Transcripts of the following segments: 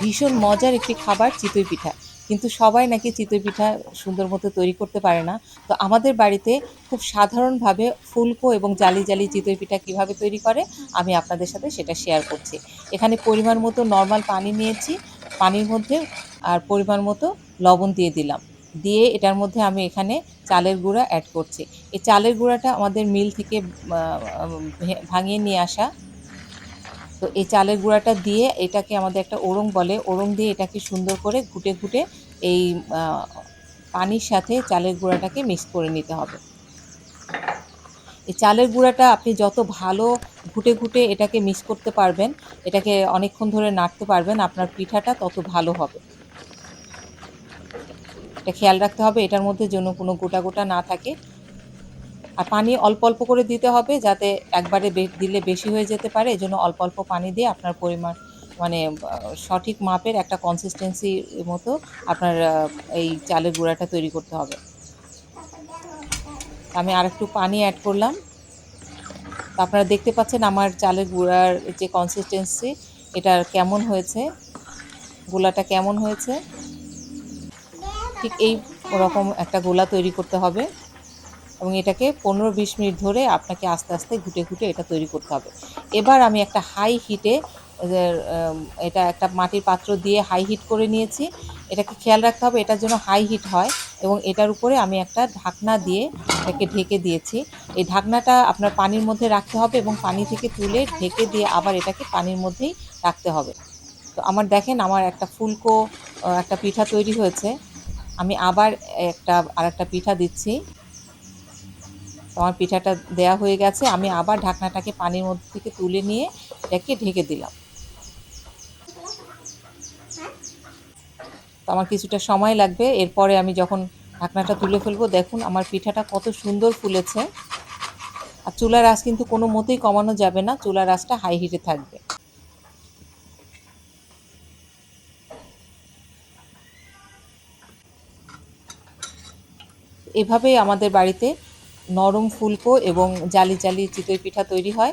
ভীষণ মজার একটি খাবার চিতই পিঠা। কিন্তু সবাই নাকি চিতই পিঠা সুন্দর মতো তৈরি করতে পারে না। তো আমাদের বাড়িতে খুব সাধারণভাবে ফুলকো এবং জালি জালি চিতই পিঠা কীভাবে তৈরি করে, আমি আপনাদের সাথে সেটা শেয়ার করছি। এখানে পরিমাণ মতো নর্মাল পানি নিয়েছি, পানির মধ্যে আর পরিমাণ মতো লবণ দিয়ে দিলাম। দিয়ে এটার মধ্যে আমি এখানে চালের গুঁড়া অ্যাড করছি। এই চালের গুঁড়াটা আমাদের মিল থেকে ভাঙিয়ে নিয়ে আসা তো এই চালের গুঁড়াটা দিয়ে এটাকে আমাদের একটা ওড়ং বলে ওড়ং দিয়ে এটাকে সুন্দর করে ঘুটে ঘুটে এই পানির সাথে চালের গুঁড়াটাকে মিক্স করে নিতে হবে। এই চালের গুঁড়াটা আপনি যত ভালো ঘুটে ঘুটে এটাকে মিক্স করতে পারবেন, এটাকে অনেকক্ষণ ধরে নাড়তে পারবেন, আপনার পিঠাটা তত ভালো হবে। এটা খেয়াল রাখতে হবে, এটার মধ্যে যেন কোনো গোটা গোটা না থাকে। আর পানি অল্প অল্প করে দিতে হবে যাতে একবারে দিলে বেশি হয়ে যেতে পারে। এজন্য অল্প অল্প পানি দিয়ে আপনার পরিমাণ মানে সঠিক মাপের একটা কনসিস্টেন্সির মতো আপনার এই চালের গুঁড়াটা তৈরি করতে হবে। আমি আর একটু পানি অ্যাড করলাম। তো আপনারা দেখতে পাচ্ছেন আমার চালের গুঁড়ার যে কনসিস্টেন্সি এটার কেমন হয়েছে? গোলাটা কেমন হয়েছে? ঠিক এই রকম একটা গোলা তৈরি করতে হবে। এবং এটাকে পনেরো বিশ মিনিট ধরে আপনাকে আস্তে আস্তে ঘুটে ঘুটে এটা তৈরি করতে হবে। এবার আমি একটা হাই হিটে এটা একটা মাটির পাত্র দিয়ে হাই হিট করে নিয়েছি। এটাকে খেয়াল রাখতে হবে, এটার জন্য হাই হিট হয় এবং এটার উপরে আমি একটা ঢাকনা দিয়ে এটাকে ঢেকে দিয়েছি। এই ঢাকনাটা আপনার পানির মধ্যে রাখতে হবে এবং পানি থেকে তুলে ঢেকে দিয়ে আবার এটাকে পানির মধ্যেই রাখতে হবে। তো আমার দেখেন আমার একটা ফুলকো একটা পিঠা তৈরি হয়েছে। আমি আবার একটা আর একটা পিঠা দিচ্ছি। আমার পিঠাটা দেয়া হয়ে গেছে, আমি আবার ঢাকনাটাকে পানির মধ্যে থেকে তুলে নিয়ে এটাকে ঢেকে দিলাম। তো আমার কিছুটা সময় লাগবে, এরপরে আমি যখন ঢাকনাটা তুলে ফেলব, দেখুন আমার পিঠাটা কত সুন্দর ফুলেছে। আর চুলার আঁচ কিন্তু কোনো মতেই কমানো যাবে না, চুলার আঁচটা হাই হিটে থাকবে। এভাবেই আমাদের বাড়িতে নরম ফুলকো এবং জালি জালি চিতই পিঠা তৈরি হয়।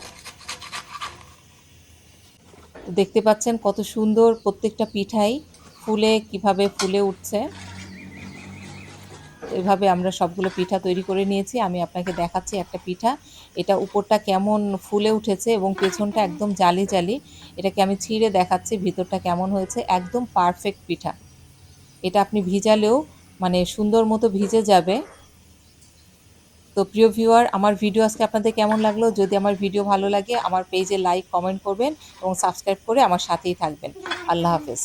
দেখতে পাচ্ছেন কত সুন্দর প্রত্যেকটা পিঠাই ফুলে কীভাবে ফুলে উঠছে। এভাবে আমরা সবগুলো পিঠা তৈরি করে নিয়েছি। আমি আপনাকে দেখাচ্ছি একটা পিঠা। এটা উপরটা কেমন ফুলে উঠেছে এবং পেছনটা একদম জালি জালি। এটাকে আমি ছিঁড়ে দেখাচ্ছি ভিতরটা কেমন হয়েছে। একদম পারফেক্ট পিঠা। এটা আপনি ভিজালেও মানে সুন্দর মতো ভিজে যাবে। তো প্রিয় ভিউয়ার আমার ভিডিও আজকে আপনাদের কেমন লাগল? যদি আমার ভিডিও ভালো লাগে, আমার পেজে লাইক কমেন্ট করবেন এবং সাবস্ক্রাইব করে আমার সাথেই থাকবেন। আল্লাহ হাফেজ।